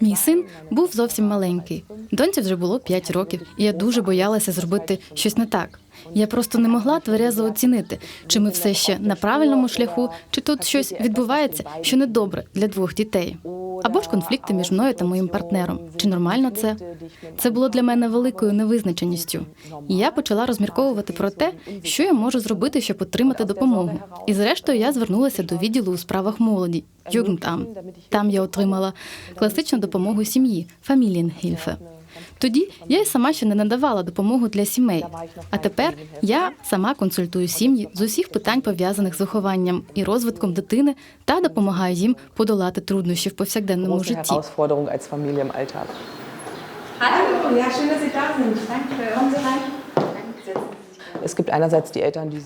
Мій син був зовсім маленький. Доньці вже було 5 років, і я дуже боялася зробити щось не так. Я просто не могла тверезо оцінити, чи ми все ще на правильному шляху, чи тут щось відбувається, що недобре для двох дітей. Або ж конфлікти між мною та моїм партнером. Чи нормально це? Це було для мене великою невизначеністю. І я почала розмірковувати про те, що я можу зробити, щоб отримати допомогу. І зрештою я звернулася до відділу у справах молоді Югентам. Там я отримала класичну допомогу сім'ї Фамілієнхільфе. Тоді я й сама ще не надавала допомогу для сімей. А тепер я сама консультую сім'ї з усіх питань пов'язаних з вихованням і розвитком дитини та допомагаю їм подолати труднощі в повсякденному житті. Hallo, ja, schön, dass Sie da sind. Danke. Kommen Sie rein.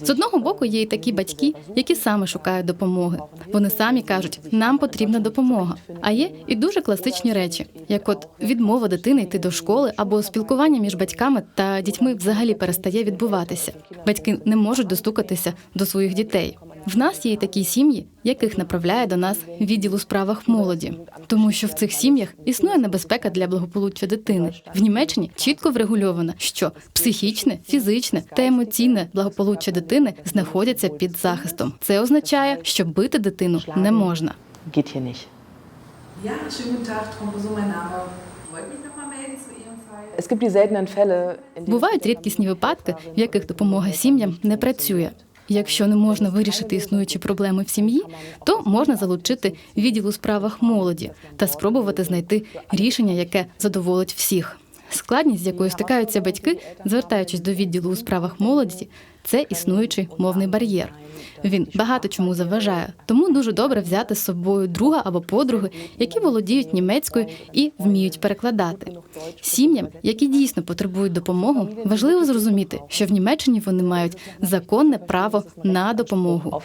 З одного боку є і такі батьки, які саме шукають допомоги. Вони самі кажуть, нам потрібна допомога. А є і дуже класичні речі, як от відмова дитини йти до школи або спілкування між батьками та дітьми взагалі перестає відбуватися. Батьки не можуть достукатися до своїх дітей. В нас є і такі сім'ї, яких направляє до нас відділ у справах молоді, тому що в цих сім'ях існує небезпека для благополуччя дитини. В Німеччині чітко врегульовано, що психічне, фізичне та емоційне благополуччя дитини знаходяться під захистом. Це означає, що бити дитину не можна. Бувають рідкісні випадки, в яких допомога сім'ям не працює. Якщо не можна вирішити існуючі проблеми в сім'ї, то можна залучити відділ у справах молоді та спробувати знайти рішення, яке задоволить всіх. Складність, з якою стикаються батьки, звертаючись до відділу у справах молоді, це існуючий мовний бар'єр. Він багато чому заважає, тому дуже добре взяти з собою друга або подруги, які володіють німецькою і вміють перекладати. Сім'ям, які дійсно потребують допомоги, важливо зрозуміти, що в Німеччині вони мають законне право на допомогу.